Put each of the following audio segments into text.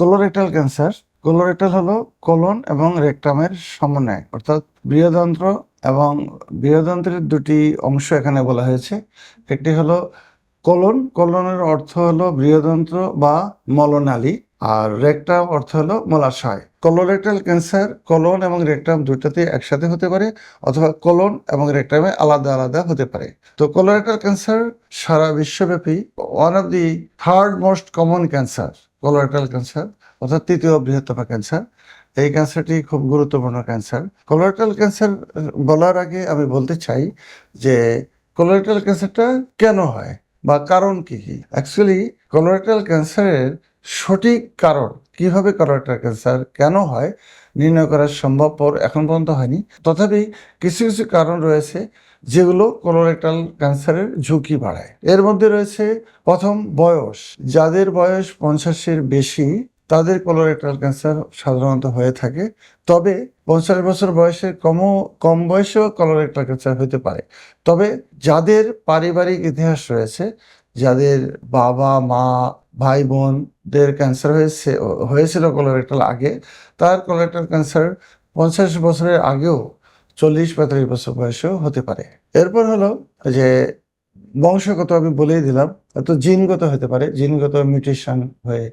Colorectal cancer colorectal হলো colon এবং রেকটামের সমন্বয়, অর্থাৎ বৃহদন্ত্র এবং বৃহদন্ত্রের দুটি অংশ এখানে বলা হয়েছে। একটি হলো কোলন কোলনের অর্থ হলো বৃহদন্ত্র বা মলনালী, আর রেকটাম অর্থ হলো মলাশয়। কোলোরেক্টাল ক্যান্সার কোলন এবং রেকটাম দুটাতে একসাথে হতে পারে, অথবা কোলন এবং রেকটামে আলাদা আলাদা হতে পারে। তো কোলোরেক্টাল ক্যান্সার সারা বিশ্বব্যাপী one of the third most common cancer colorectal cancer অর্থাৎ তৃতীয় বৃহত্তম ক্যান্সার এই ক্যান্সারটি খুব গুরুত্বপূর্ণ ক্যান্সার কোলোরেক্টাল ক্যান্সার বলার আগে আমি বলতে চাই যে কোলোরেক্টাল ক্যান্সারটা কেন হয় বা কারণ কি কি? অ্যাকচুয়ালি কোলোরেক্টাল ক্যান্সারের সঠিক কারণ কীভাবে কোলোরেক্টাল ক্যান্সার কেন হয়, নির্ণয় করা সম্ভবপর এখন পর্যন্ত হয়নি। তথাপি কিছু কিছু কারণ রয়েছে। যেগুলো কোলোরেক্টাল ক্যান্সারের ঝুঁকি বাড়ায়। এর মধ্যে রয়েছে প্রথম বয়স। যাদের বয়স পঞ্চাশের বেশি, তাদের কোলোরেক্টাল ক্যান্সার সাধারণত হয়ে থাকে। তবে পঞ্চাশ বছর বয়সের কমও, কম বয়সেও কোলোরেক্টাল ক্যান্সার হতে পারে। তবে যাদের পারিবারিক ইতিহাস রয়েছে, যাদের বাবা, মা ভাই বোনদের ক্যান্সার হয়েছে, হয়েছিল কোলোরেক্টাল আগে, তার কোলোরেক্টাল ক্যান্সার পঞ্চাশ বছরের আগেও চল্লিশ পঁয়তাল্লিশ বছর বয়সেও হতে পারে। এরপর হলো যে বংশগত আমি বলেই দিলাম, তো জিনগত হতে পারে, জিনগত মিউটেশন হয়ে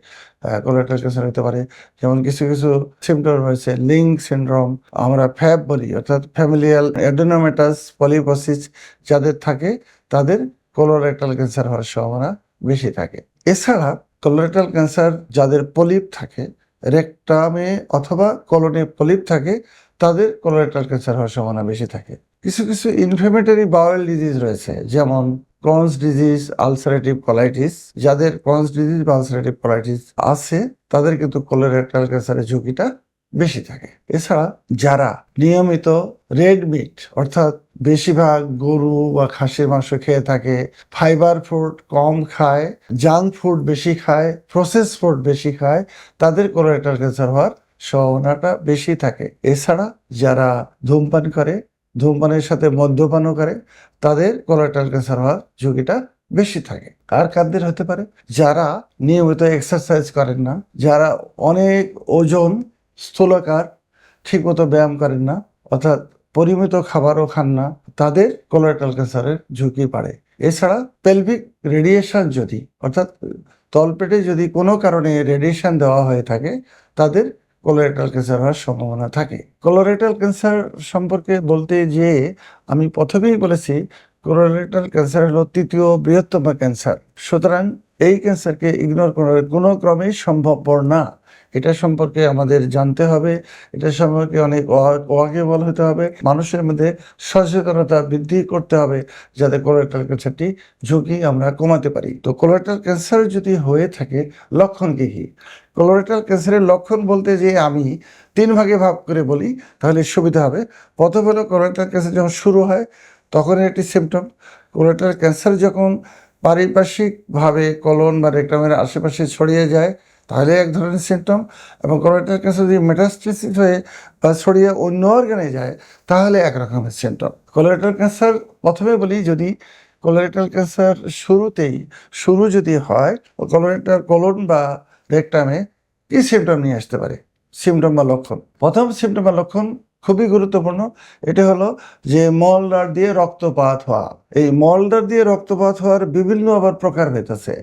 কোলোরেক্টাল ক্যান্সার হতে পারে, যেমন কিছু কিছু সিমটম রয়েছে লিঙ্ক সিনড্রোম আমরা ফ্যাব বলি, অর্থাৎ ফ্যামিলিয়াল অ্যাডেনোমেটাস পলিপসিস যাদের থাকে, তাদের কোলোরেক্টাল ক্যান্সার হওয়ার সম্ভাবনা বেশি থাকে। এছাড়া কোলোরেক্টাল ক্যান্সার যাদের পলিপ থাকে রেকটামে অথবা কলনে পলিপ থাকে, তাদের কলোরেক্টাল ক্যান্সার হওয়ার সম্ভাবনা বেশি থাকে। কিছু কিছু ইনফ্লেমেটারি বাওয়েল ডিজিজ রয়েছে, যেমন ক্রনস ডিজিজ আলসারেটিভ কলাইটিস যাদের ক্রনস ডিজিজ বা আলসারেটিভ কলাইটিস আছে, তাদের কিন্তু কোলোরেক্টাল ক্যান্সারের ঝুঁকিটা বেশি থাকে। এছাড়া যারা নিয়মিত রেড মিট, অর্থাৎ বেশিরভাগ গরু বা খাসির মাংস খেয়ে থাকে, ফাইবার ফুড কম খায়, জাঙ্ক ফুড বেশি খায়, প্রসেস ফুড বেশি খায়, তাদের কোলোরেক্টাল ক্যান্সার হওয়ার সম্ভাবনাটা বেশি থাকে। এছাড়া যারা ধূমপান করে, ধূমপানের সাথে মদ্যপানও করে, তাদের কোলোরেক্টাল ক্যান্সার হওয়ার ঝুঁকিটা বেশি থাকে। আর কাদের হতে পারে? যারা নিয়মিত এক্সারসাইজ করেন না, যারা অনেক ওজন স্থূলকার, ঠিকমতো ব্যায়াম করেন না, অর্থাৎ পরিমিত খাবারও খান না, তাদের কোলোরেক্টাল ক্যান্সারের ঝুঁকি বাড়ে। এছাড়া পেলভিক রেডিয়েশন যদি, অর্থাৎ তলপেটে যদি কোনো কারণে রেডিয়েশন দেওয়া হয়ে থাকে, তাদের কোলোরেক্টাল ক্যান্সার হওয়ার সম্ভাবনা থাকে। কোলোরেটাল ক্যান্সার সম্পর্কে বলতে যে, আমি প্রথমেই বলেছি কোলোরেক্টাল ক্যান্সার হলো তৃতীয় বৃহত্তম ক্যান্সার সুতরাং এই ক্যান্সারকে ইগনোর করার কোনো ক্রমেই সম্ভবপর না। এটা সম্পর্কে আমাদের জানতে হবে। এটা সম্পর্কে অনেক ওয়াকেবল হতে হবে। মানুষের মধ্যে সচেতনতা বৃদ্ধি করতে হবে যাতে কোলোরেক্টাল ক্যান্সারটি ঝুঁকি আমরা কমাতে পারি। তো কোলোরেক্টাল ক্যান্সার যদি হয়ে থাকে, লক্ষণ কী কী? কোলোরেক্টাল ক্যান্সারের লক্ষণ বলতে যে আমি তিন ভাগে ভাগ করে বলি, তাহলে সুবিধা হবে। প্রথম হলো কোলোরেক্টাল ক্যান্সার যখন শুরু হয় তখন একটি সিমটম কোলোরেক্টাল ক্যান্সার যখন পারিপার্শ্বিকভাবে কলন বা রেকটামের আশেপাশে ছড়িয়ে যায় তাহলে এক ধরনের সিমটম এবং কোলোরেক্টাল ক্যান্সার যদি মেটাস্টেসিস হয়ে বা ছড়িয়ে অন্য অর্গানে যায়, তাহলে এক রকমের সিমটম কোলোরেক্টাল ক্যান্সার প্রথমে বলি, যদি কোলোরেক্টাল ক্যান্সার শুরুতেই, শুরু যদি হয় কোলোরেক্টাল কলন বা রেকটামে কী সিমটম নিয়ে আসতে পারে? সিমটম বা লক্ষণ। প্রথম সিমটম বা লক্ষণ খুবই গুরুত্বপূর্ণ। এটা হলো যে মলদার দিয়ে রক্তপাত হওয়া। এই মলদার দিয়ে রক্তপাত হওয়ার বিভিন্ন আবার প্রকারভেদ আছে।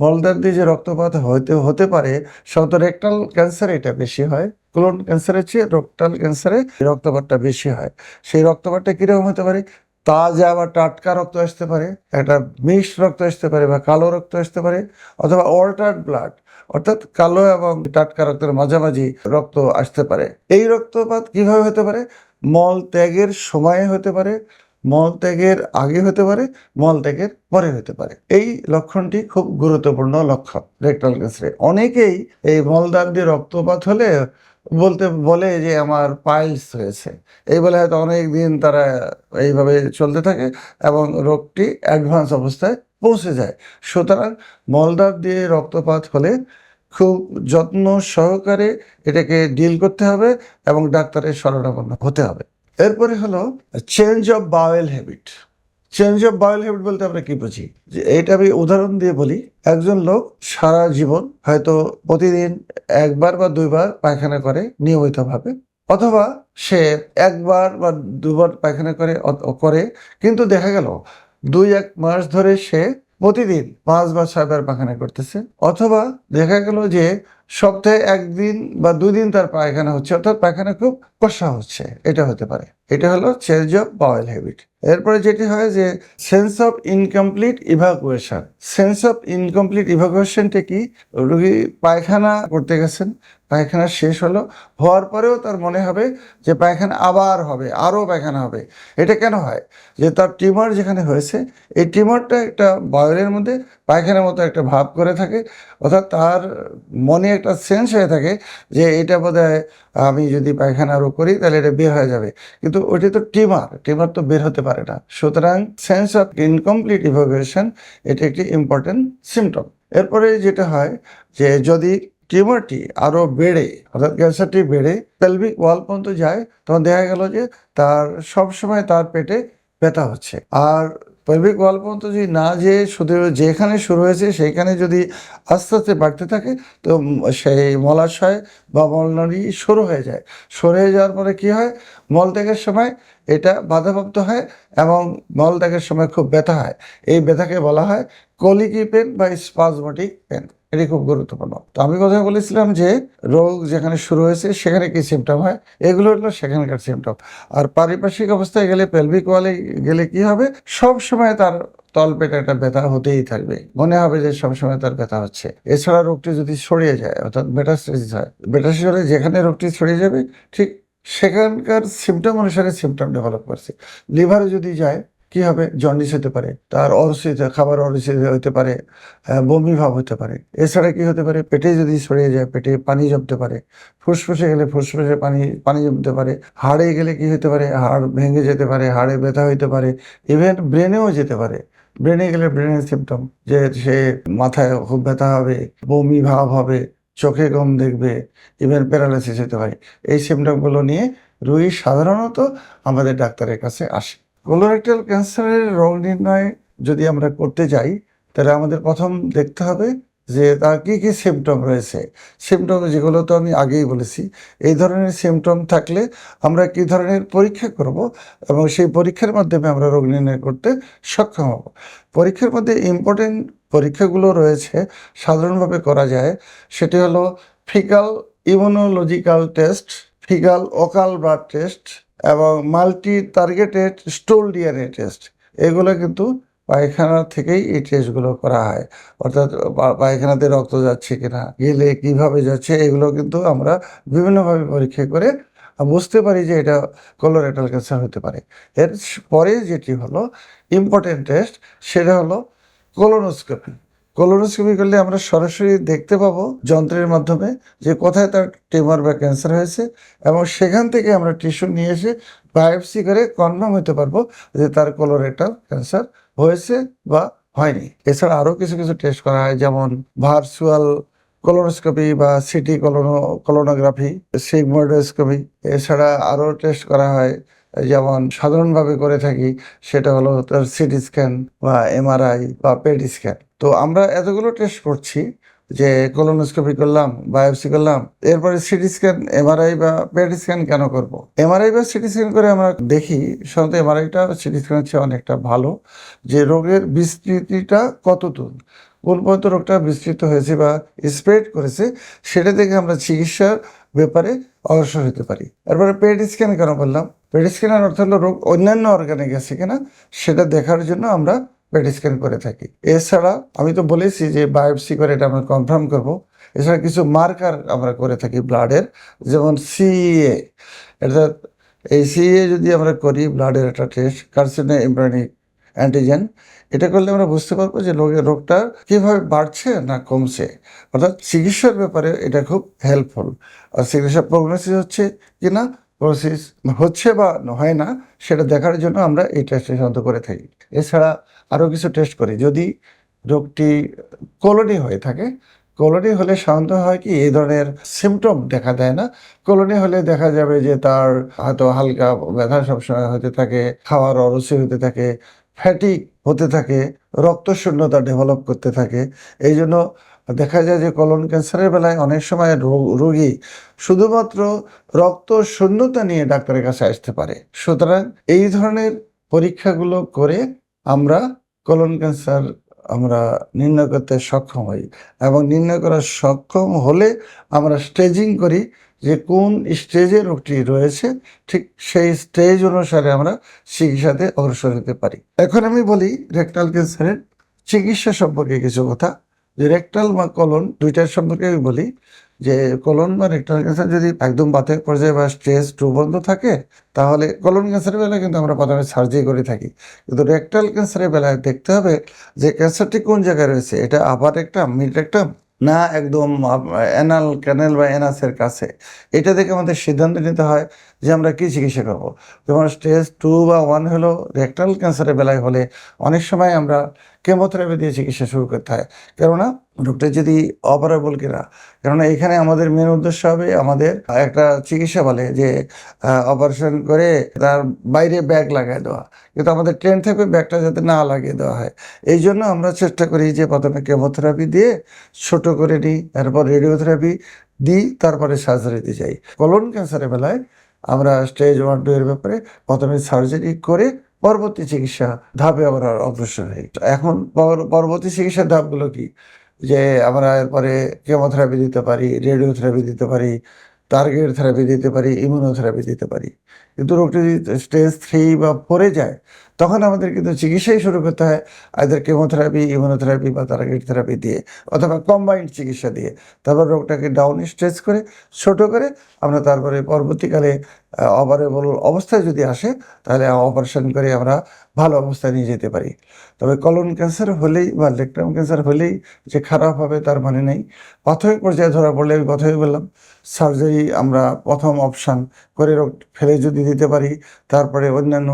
মলদার দিয়ে যে রক্তপাত হতে হতে পারে সাধারণত রেকটাল ক্যান্সারে এটা বেশি হয়। কোলন ক্যান্সারের চেয়ে রক্টাল ক্যান্সারে রক্তপাতটা বেশি হয়। সেই রক্তপাতটা কীরকম হতে পারে? তাজা বা টাটকা রক্ত আসতে পারে, একটা মিক্সড রক্ত আসতে পারে বা কালো রক্ত আসতে পারে, অথবা অল্টার্ড ব্লাড অর্থাৎ কালো এবং টাটকা রক্তের মাঝামাঝি রক্ত আসতে পারে। এই রক্তপাত কীভাবে হতে পারে? মল ত্যাগের সময়ে হতে পারে মল ত্যাগের আগে হতে পারে মল ত্যাগের পরে হতে পারে। এই লক্ষণটি খুব গুরুত্বপূর্ণ লক্ষণ রেক্টাল ক্যান্সারে। অনেকেই এই মলদার দিয়ে রক্তপাত হলে বলতে বলে যে আমার পাইলস হয়েছে। এই বলে হয়তো অনেক দিন তারা এইভাবে চলতে থাকে এবং রোগটি অ্যাডভান্স অবস্থায় পৌঁছে যায়। সুতরাং মলদার দিয়ে রক্তপাত হলে খুব যত্ন সহকারে এটাকে ডিল করতে হবে এবং ডাক্তারের শরণাপন্ন হতে হবে। এরপরে হলো change of bowel habit change of bowel habit বলতে আমরা কি বুঝি? যে এটা আমি উদাহরণ দিয়ে বলি, একজন লোক সারা জীবন হয়তো প্রতিদিন একবার বা দুইবার পায়খানা করে নিয়মিতভাবে, অথবা সে একবার বা দুবার পায়খানা করে করে, কিন্তু দেখা গেল দুই এক মাস ধরে সে প্রতিদিন পাঁচ বা ছয়বার পায়খানা করতেছে, অথবা দেখা গেল যে সপ্তাহে একদিন বা দুদিন তার পায়খানা হচ্ছে, অর্থাৎ পায়খানা খুব কষা হচ্ছে, এটা হতে পারে। এটা হলো চেঞ্জ অফ বাওয়েল হ্যাবিট। এরপরে যেটি হয় যে sense of incomplete evacuation. Sense of incomplete ইভাকুয়েশনটা কি? রুগী পায়খানা করতে গেছেন, পায়খানা শেষ হলো, হওয়ার পরেও তার মনে হবে যে পায়খানা আবার হবে, আরও পায়খানা হবে। এটা কেন হয়? যে তার টিউমার যেখানে হয়েছে, এই টিউমারটা একটা বয়লের মধ্যে পায়খানার মতো একটা ভাব করে থাকে, অর্থাৎ তার মনে একটা সেন্স হয়ে থাকে যে এটা বোধ আমি যদি পায়খানা আরও করি, তাহলে এটা বের হয়ে যাবে। কিন্তু ওইটা তো টিমার টিমার তো বের হতে পারে না। সুতরাং সেন্স অফ ইনকমপ্লিট ইভাকুয়েশন এটা একটি ইম্পর্টেন্ট সিমটম এরপরে যেটা হয় যে যদি টিউমারটি আরও বেড়ে, অর্থাৎ ক্যান্সারটি বেড়ে পেলভিক ওয়াল পর্যন্ত যায়, তখন দেখা গেল যে তার সব সময় তার পেটে ব্যথা হচ্ছে। আর পেলভিক গল্প পর্যন্ত যদি না যে শুধু যেখানে শুরু হয়েছে সেইখানে যদি আস্তে আস্তে বাড়তে থাকে, তো সেই মলাশয় বা মলনালী সরু হয়ে যায়। সরে যাওয়ার পরে কি হয়? মলত্যাগের সময় এটা বাধাপ্রাপ্ত হয় এবং মলত্যাগের সময় খুব ব্যথা হয়। এই ব্যথাকে বলা হয় কলিকি পেন বা স্পাজমেটিক পেন। এটি খুব গুরুত্বপূর্ণ। তো আমি কথা বলেছিলাম যে রোগ যেখানে শুরু হয়েছে, সেখানে কি সিমটম হয়? এগুলো হলো সেখানকার সিমটম আর পারিপার্শ্বিক অবস্থায় গেলে পেলভিক ওয়ালে গেলে কি হবে? সব সময় তার তলপেটে একটা ব্যথা হতেই থাকবে। মনে হবে যে সবসময় তার ব্যথা হচ্ছে। এছাড়া রোগটি যদি ছড়িয়ে যায়, অর্থাৎ মেটাস্টেসিস হয় মেটাস্টেসিস হলে যেখানে রোগটি ছড়িয়ে যাবে, ঠিক সেখানকার সিমটম অনুসারে সিমটম ডেভেলপ করছে। লিভারে যদি যায় কি হবে? জন্ডিস হতে পারে, তার অরুচিত খাবার অরুচিত হতে পারে বমি ভাব হতে পারে। এছাড়া কি হতে পারে? পেটে যদি ছড়িয়ে যায়, পেটে পানি জমতে পারে। ফুসফুসে গেলে ফুসফুসে পানি পানি জমতে পারে। হাড়ে গেলে কি হতে পারে? হাড় ভেঙে যেতে পারে, হাড়ে ব্যথা হইতে পারে। ইভেন ব্রেনেও যেতে পারে। ব্রেনে গেলে ব্রেনের সিমটম যে সে মাথায় খুব ব্যথা হবে, বমি ভাব হবে, চোখে কম দেখবে ইভেন প্যারালাইসিস হতে পারে। এই সিমটমগুলো নিয়ে রোগী সাধারণত আমাদের ডাক্তারের কাছে আসে। কোলোরেক্টাল ক্যান্সারের রোগ নির্ণয় যদি আমরা করতে যাই, তাহলে আমাদের প্রথম দেখতে হবে যে তার কী কী সিমটম রয়েছে। সিমটম যেগুলো তো আমি আগেই বলেছি, এই ধরনের সিমটম থাকলে আমরা কী ধরনের পরীক্ষা করব এবং সেই পরীক্ষার মাধ্যমে আমরা রোগ নির্ণয় করতে সক্ষম হব। পরীক্ষার মধ্যে ইম্পর্টেন্ট পরীক্ষাগুলো রয়েছে, সাধারণভাবে করা যায়, সেটি হলো faecal immunological test faecal occult blood test এবং multi targeted stool DNA test এগুলো কিন্তু পায়খানা থেকেই এই টেস্টগুলো করা হয়। অর্থাৎ পায়খানাতে রক্ত যাচ্ছে কিনা, গেলে কীভাবে যাচ্ছে, এগুলো কিন্তু আমরা বিভিন্নভাবে পরীক্ষা করে বুঝতে পারি যে এটা কোলোরেটাল ক্যান্সার হতে পারে। এর পরে যেটি হলো ইম্পর্টেন্ট টেস্ট সেটা হলো কোলোনোস্কোপি কোলোনোস্কোপি করলে আমরা সরাসরি দেখতে পাবো যন্ত্রের মাধ্যমে যে কোথায় তার টিউমার বা ক্যান্সার হয়েছে এবং সেখান থেকে আমরা টিস্যু নিয়ে এসে বায়োপসি করে কনফার্ম হতে পারব যে তার কোলোরেটাল ক্যান্সার হয়েছে বা হয়নি। এছাড়া আরও কিছু কিছু টেস্ট করা হয়, যেমন ভার্চুয়াল কোলোনোস্কোপি বা সিটি কোলোনো কোলোনোগ্রাফি সিগমোডোস্কোপি এছাড়া আরও টেস্ট করা হয়। যেমন সাধারণভাবে করে থাকি, সেটা হলো তার সিটি স্ক্যান বা এমআরআই বা পেট স্ক্যান। তো আমরা এতগুলো টেস্ট করছি যে কোলোনোস্কোপি করলাম, বায়োপসি করলাম, এরপরে সিটি স্ক্যান, এমআরআই বা পেট স্ক্যান কেন করব? এমআরআই বা সিটি স্ক্যান করে আমরা দেখি, সাধারণত এমআরআইটা সিটি স্ক্যানের চেয়ে অনেকটা ভালো যে রোগের বিস্তৃতিটা কতদূর কোন পর্যন্ত রোগটা বিস্তৃত হয়েছে বা স্প্রেড করেছে, সেটা দেখে আমরা চিকিৎসার ব্যাপারে অগ্রসর হতে পারি। এরপরে পেট স্ক্যান কেন বললাম পেট স্ক্যানের অর্থ হলো রোগ, অন্যান্য অর্গানে গেছে কিনা, সেটা দেখার জন্য আমরা পেট স্ক্যান করে থাকি। এছাড়া আমি তো বলেছি যে বায়োপসি করে এটা আমরা কনফার্ম করব। এছাড়া কিছু মার্কার আমরা করে থাকি ব্লাডের যেমন সিএ অর্থাৎ এই সিএ যদি আমরা করি ব্লাডের একটা টেস্ট কার্সিনে ইমব্রানিক অ্যান্টিজেন এটা করলে আমরা বুঝতে পারব যে রোগের রোগটা কীভাবে বাড়ছে না কমছে। অর্থাৎ চিকিৎসার ব্যাপারে এটা খুব হেল্পফুল আর চিকিৎসা প্রগনোসিস হচ্ছে কি না? প্রগনোসিস হচ্ছে বা হয় না, সেটা দেখার জন্য আমরা এই টেস্টটা সাধারণত করে থাকি। এছাড়া আরও কিছু টেস্ট করি। যদি রোগটি কলোনি হয়ে থাকে কলোনি হলে সাধারণত হয় কি, এই ধরনের সিমটম দেখা দেয় না। কলোনি হলে দেখা যাবে যে তার হয়তো হালকা ব্যথা সবসময় হতে থাকে, খাওয়ার অরুচি হতে থাকে ফ্যাটিক হতে থাকে রক্ত শূন্যতা ডেভেলপ করতে থাকে। এই জন্য দেখা যায় যে কলন ক্যান্সারের বেলায় অনেক সময় রোগী শুধুমাত্র রক্ত শূন্যতা নিয়ে ডাক্তারের কাছে আসতে পারে। সুতরাং এই ধরনের পরীক্ষাগুলো করে আমরা কলন ক্যান্সার আমরা নির্ণয় করতে সক্ষম হই এবং নির্ণয় করা সক্ষম হলে আমরা স্টেজিং করি যে কোন স্টেজে রোগটি রয়েছে, ঠিক সেই স্টেজ অনুসারে আমরা চিকিৎসাতে অগ্রসর হতে পারি। এখন আমি বলি রেকটাল ক্যান্সারের চিকিৎসা সম্পর্কে কিছু কথা। যে রেকটাল বা কলন দুইটার সম্পর্কে আমি বলি। যে কলন বা রেকটাল ক্যান্সার যদি একদম বাতের পর্যায়ে বা স্টেজ টু বন্ধ থাকে, তাহলে কলন ক্যান্সারের বেলায় কিন্তু আমরা প্রথমে সার্জারি করে থাকি। কিন্তু রেকটাল ক্যান্সারের বেলায় দেখতে হবে যে ক্যান্সারটি কোন জায়গায় রয়েছে, এটা আপার একটা, মিড একটা না একদম অ্যানাল ক্যানেল বা এনাসের কাছে। এটা দেখে আমাদের সিদ্ধান্ত নিতে হয় যে আমরা কি চিকিৎসা করব? যেমন স্টেজ টু বা ওয়ান হলো রেকটাল ক্যান্সারের বেলায় হলে অনেক সময় আমরা কেমোথেরাপি দিয়ে চিকিৎসা শুরু করতে হয়। কেননা রোগটা যদি অপারেবল কিনা, কেননা এখানে আমাদের মেন উদ্দেশ্য হবে আমাদের একটা চিকিৎসা বলে যে অপারেশন করে তার বাইরে ব্যাগ লাগাই দেওয়া। কিন্তু আমাদের ট্রেন থেকে ব্যাগটা যাতে না লাগিয়ে দেওয়া হয়। এই জন্য আমরা চেষ্টা করি যে প্রথমে কেমোথেরাপি দিয়ে ছোট করে নিই, তারপর রেডিওথেরাপি দিই, তারপরে সার্জারিতে যাই। কলন ক্যান্সারের বেলায় আমরা স্টেজ ওয়ান টু এর ব্যাপারে প্রথমে সার্জারি করে পরবর্তী চিকিৎসা ধাপে আমরা অগ্রসর হই। এখন পর- পরবর্তী চিকিৎসার ধাপগুলো কি? যে আমরা এরপরে কেমোথেরাপি দিতে পারি রেডিওথেরাপি দিতে পারি টার্গেট থেরাপি দিতে পারি ইমিউনোথেরাপি দিতে পারি। কিন্তু রোগটি যদি স্টেজ থ্রি বা ফোরে যায়, তখন আমাদের কিন্তু চিকিৎসাই শুরু করতে হয় আইদার কেমোথেরাপি ইমিউনোথেরাপি বা টার্গেট থেরাপি দিয়ে অথবা কম্বাইন্ড চিকিৎসা দিয়ে। তারপর রোগটাকে ডাউন স্ট্রেচ করে, ছোট করে আমরা তারপরে পরবর্তীকালে অপারেবল অবস্থায় যদি আসে, তাহলে অপারেশন করে আমরা ভালো অবস্থায় নিয়ে যেতে পারি। তবে কলন ক্যান্সার হলেই বা লেকটাম ক্যান্সার হলেই যে খারাপ হবে তার মানে নেই। প্রাথমিক পর্যায়ে ধরা পড়লে আমি কথাই বললাম সার্জারি আমরা প্রথম অপশান করে ফেলে যদি দিতে পারি, তারপরে অন্যান্য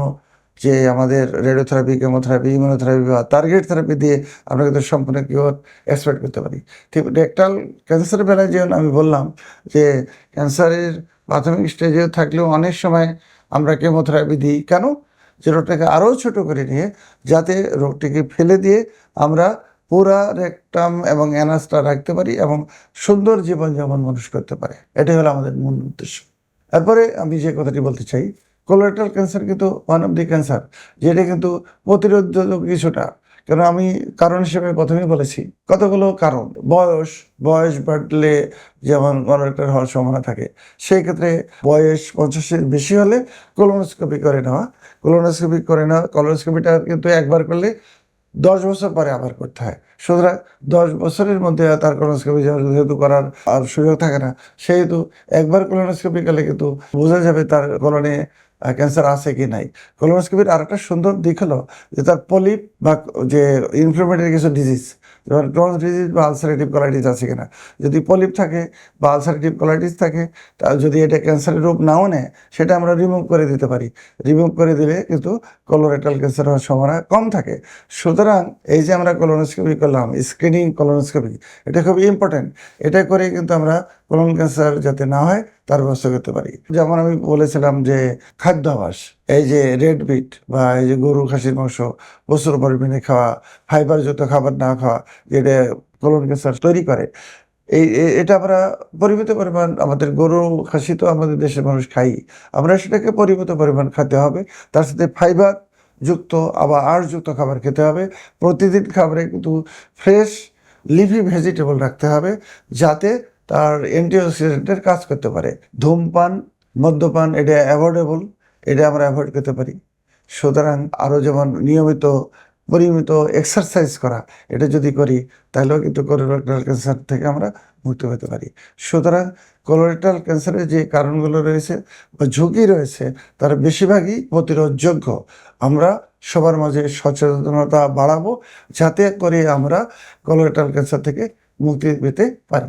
যে আমাদের রেডিওথেরাপি কেমোথেরাপি ইমিউনোথেরাপি বা টার্গেট থেরাপি দিয়ে আমরা কিন্তু সম্পূর্ণ কিওর এক্সপেক্ট করতে পারি। ঠিক রেকটাল ক্যান্সারের বেলায় যেমন আমি বললাম যে ক্যান্সারের প্রাথমিক স্টেজে থাকলেও অনেক সময় আমরা কেমোথেরাপি দিই। কেন? যে রোগটাকে আরও ছোট করে নিয়ে যাতে রোগটিকে ফেলে দিয়ে আমরা পুরা রেকটাম এবং অ্যানাসটা রাখতে পারি এবং সুন্দর জীবনযাপন মানুষ করতে পারে। এটাই হলো আমাদের মূল উদ্দেশ্য। তারপরে আমি যে কথাটি বলতে চাই কোলোরেটাল ক্যান্সার কিন্তু ওয়ান অফ দি ক্যান্সার যেটা কিন্তু প্রতিরোধক কিছুটা। কেন আমি কারণ হিসেবে প্রথমেই বলেছি, কতগুলো কারণ? বয়স বয়স বাড়লে যেমন কোলোরেটাল হওয়ার সম্ভাবনা থাকে, সেই ক্ষেত্রে বয়স পঞ্চাশের বেশি হলে কোলোনোস্কোপি করে নেওয়া। কোলোনোস্কোপি করে নেওয়া কোলোনোস্কোপিটা কিন্তু একবার করলে দশ বছর পরে আবার করতে হয়। সুতরাং দশ বছরের মধ্যে তার কলোনোস্কোপি যেহেতু করার আর সুযোগ থাকে না, সেহেতু একবার কলোনোস্কোপি গেলে কিন্তু বোঝা যাবে তার কলনে ক্যান্সার আছে কি নাই। কলোনোস্কোপির আর একটা সুন্দর দিক হলো যে তার পলিপ বা যে ইনফ্লোমেটারি কিছু ডিজিজ যেমন ক্রোনস ডিজিজ বা আলসারেটিভ কোলাইটিস আছে কিনা। যদি পলিপ থাকে বা আলসারেটিভ কোলাইটিস থাকে, তা যদি এটা ক্যান্সারের রূপ নাও নেয়, সেটা আমরা রিমুভ করে দিতে পারি। রিমুভ করে দিলে কিন্তু কোলোরেটাল ক্যান্সার হওয়ার সম্ভাবনা কম থাকে। সুতরাং এই যে আমরা কলোনোস্কোপি করলাম স্ক্রিনিং কলোনোস্কোপি এটা খুব ইম্পর্টেন্ট এটা করে কিন্তু আমরা কোলন ক্যান্সার যাতে না হয়, তার ব্যবস্থা করতে পারি। যেমন আমি বলেছিলাম যে খাদ্যাভাস। এই যে রেড বিট বা এই যে গরু খাসির মাংস, প্রচুর পরিমাণে খাওয়া ফাইবারযুক্ত খাবার না খাওয়া, যেটা কোলন ক্যান্সার তৈরি করে, এই এটা আমরা পরিমিত পরিমাণ আমাদের গরু, খাসি তো আমাদের দেশের মানুষ খাই আমরা সেটাকে পরিমিত পরিমাণ খেতে হবে, তার সাথে ফাইবার যুক্ত আবার আঁশযুক্ত খাবার খেতে হবে। প্রতিদিন খাবারে কিন্তু ফ্রেশ লিভি ভেজিটেবল রাখতে হবে, যাতে তার অ্যান্টিঅক্সিডেন্টের কাজ করতে পারে। ধূমপান, মদ্যপান, এটা অ্যাভয়েডেবল এটা আমরা অ্যাভয়েড করতে পারি। সুতরাং আরও যেমন নিয়মিত, পরিমিত এক্সারসাইজ করা, এটা যদি করি, তাহলেও কিন্তু কোলোরেক্টাল ক্যান্সার থেকে আমরা মুক্ত হতে পারি। সুতরাং কোলোরেক্টাল ক্যান্সারের যে কারণগুলো রয়েছে বা ঝুঁকি রয়েছে, তার বেশিরভাগই প্রতিরোধযোগ্য। আমরা সবার মাঝে সচেতনতা বাড়াবো, যাতে করে আমরা কোলোরেক্টাল ক্যান্সার থেকে মুক্তি পেতে পারি।